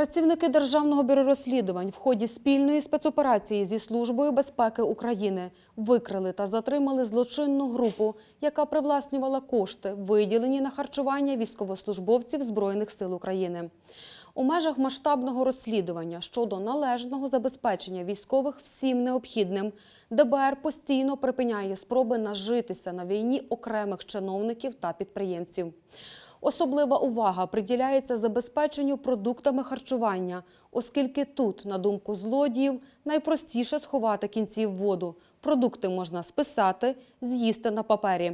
Працівники Державного бюро розслідувань в ході спільної спецоперації зі Службою безпеки України викрили та затримали злочинну групу, яка привласнювала кошти, виділені на харчування військовослужбовців Збройних сил України. У межах масштабного розслідування щодо належного забезпечення військових всім необхідним ДБР постійно припиняє спроби нажитися на війні окремих чиновників та підприємців. Особлива увага приділяється забезпеченню продуктами харчування, оскільки тут, на думку злодіїв, найпростіше сховати кінці в воду. Продукти можна списати, з'їсти на папері.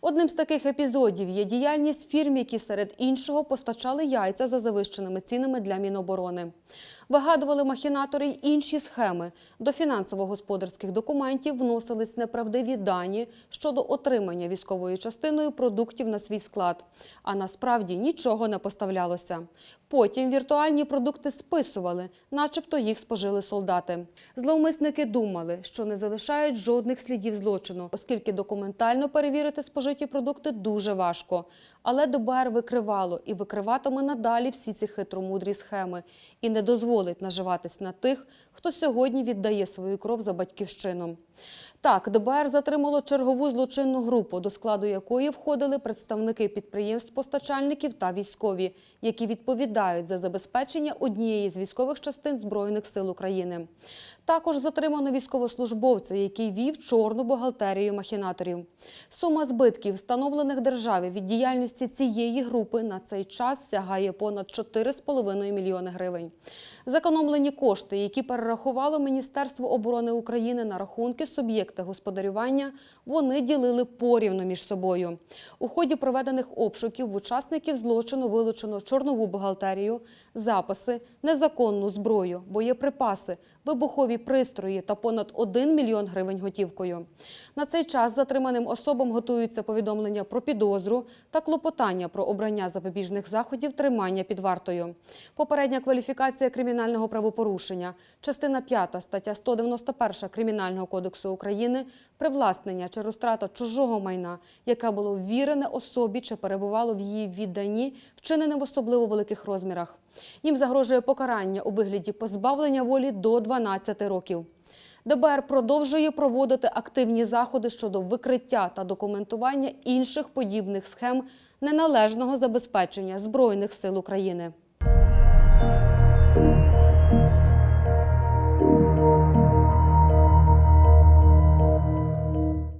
Одним з таких епізодів є діяльність фірм, які серед іншого постачали яйця за завищеними цінами для Міноборони. Вигадували махінатори й інші схеми. До фінансово-господарських документів вносились неправдиві дані щодо отримання військовою частиною продуктів на свій склад. А насправді нічого не поставлялося. Потім віртуальні продукти списували, начебто їх спожили солдати. Зловмисники думали, що не залишають жодних слідів злочину, оскільки документально перевірити спожиті продукти дуже важко. Але ДБР викривало і викриватиме надалі всі ці хитромудрі схеми і не дозволить наживатись на тих, хто сьогодні віддає свою кров за батьківщину. Так, ДБР затримало чергову злочинну групу, до складу якої входили представники підприємств-постачальників та військові, які відповідають за забезпечення однієї з військових частин Збройних сил України. Також затримано військовослужбовця, який вів чорну бухгалтерію махінаторів. Сума збитків, встановлених державі від діяльності цієї групи, на цей час сягає понад 4,5 мільйони гривень. Зекономлені кошти, які перерахувало Міністерство оборони України на рахунки суб'єкта господарювання, вони ділили порівну між собою. У ході проведених обшуків в учасників злочину вилучено чорнову бухгалтерію, записи, незаконну зброю, боєприпаси, вибухові пристрої та понад 1 мільйон гривень готівкою. На цей час затриманим особам готуються повідомлення про підозру та клопотання про обрання запобіжних заходів тримання під вартою. Попередня кваліфікація кримінального правопорушення, частина 5 стаття 191 Кримінального кодексу України привласнення чи розтрата чужого майна, яке було ввірене особі чи перебувало в її відданні, вчинене в особливо великих розмірах. Їм загрожує покарання у вигляді позбавлення волі до 12 років. ДБР продовжує проводити активні заходи щодо викриття та документування інших подібних схем неналежного забезпечення Збройних сил України.